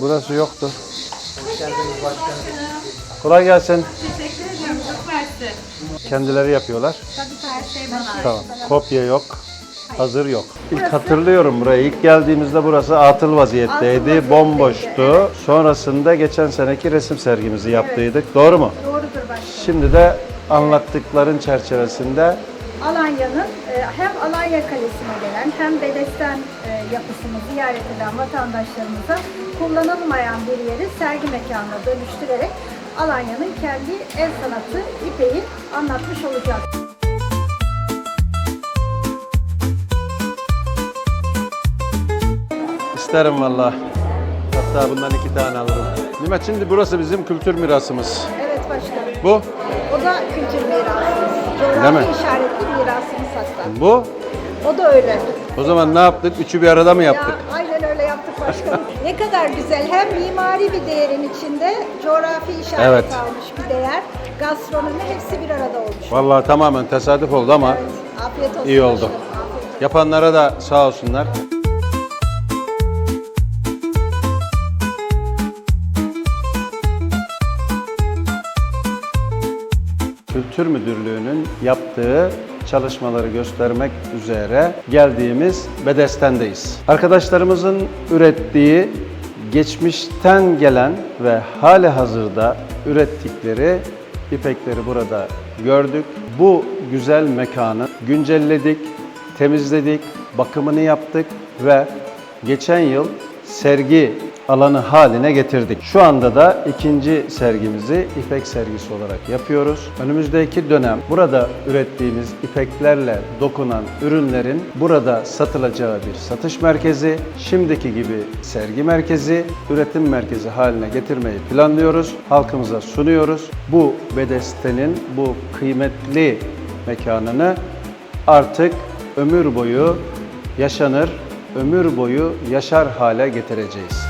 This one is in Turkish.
burası yoktu. Hoş geldiniz başkanım. Kolay gelsin. Teşekkür ederim. Çok mersi. Kendileri yapıyorlar. Tabii her şey bana. Tamam. Kopya yok. Hazır yok. İlk hatırlıyorum burayı. İlk geldiğimizde burası atıl vaziyetteydi. vaziyetteydi, Bomboştu. Sonrasında geçen seneki resim sergimizi yaptıydık. Doğru mu? Doğrudur başkanım. Şimdi de anlattıkların çerçevesinde Alanya'nın e, hem Alanya Kalesi'ne gelen hem Bedesten e, yapısını ziyaret eden vatandaşlarımıza kullanılmayan bir yeri sergi mekanına dönüştürerek Alanya'nın kendi el sanatı ipeyi anlatmış olacağız. isterim valla. Hatta bundan iki tane alırım. Nimet şimdi burası bizim kültür mirasımız. Evet başkanım. Bu, O da kültür mirasımız. Değil mi? Coğrafi işaretli mirasımız hatta. bu. O da öyle. O zaman ne yaptık? Üçü bir arada mı yaptık? Ya, aynen öyle yaptık başkanım. ne kadar güzel. Hem mimari bir değerin içinde coğrafi işaret Evet. almış bir değer. Gastronomi hepsi bir arada olmuş. Vallahi tamamen tesadüf oldu ama Evet, afiyet olsun. iyi oldu. başkanım. Yapanlara da sağ olsunlar. Kültür Müdürlüğü'nün yaptığı çalışmaları göstermek üzere geldiğimiz Bedesten'deyiz. Arkadaşlarımızın ürettiği geçmişten gelen ve hali hazırda ürettikleri ipekleri burada gördük. Bu güzel mekanı güncelledik, temizledik, bakımını yaptık ve geçen yıl sergi alanı haline getirdik. Şu anda da ikinci sergimizi İpek sergisi olarak yapıyoruz. Önümüzdeki dönem burada ürettiğimiz ipeklerle dokunan ürünlerin burada satılacağı bir satış merkezi, şimdiki gibi sergi merkezi, üretim merkezi haline getirmeyi planlıyoruz. Halkımıza sunuyoruz. Bu Bedesten'in bu kıymetli mekanını artık ömür boyu yaşanır, ömür boyu yaşar hale getireceğiz.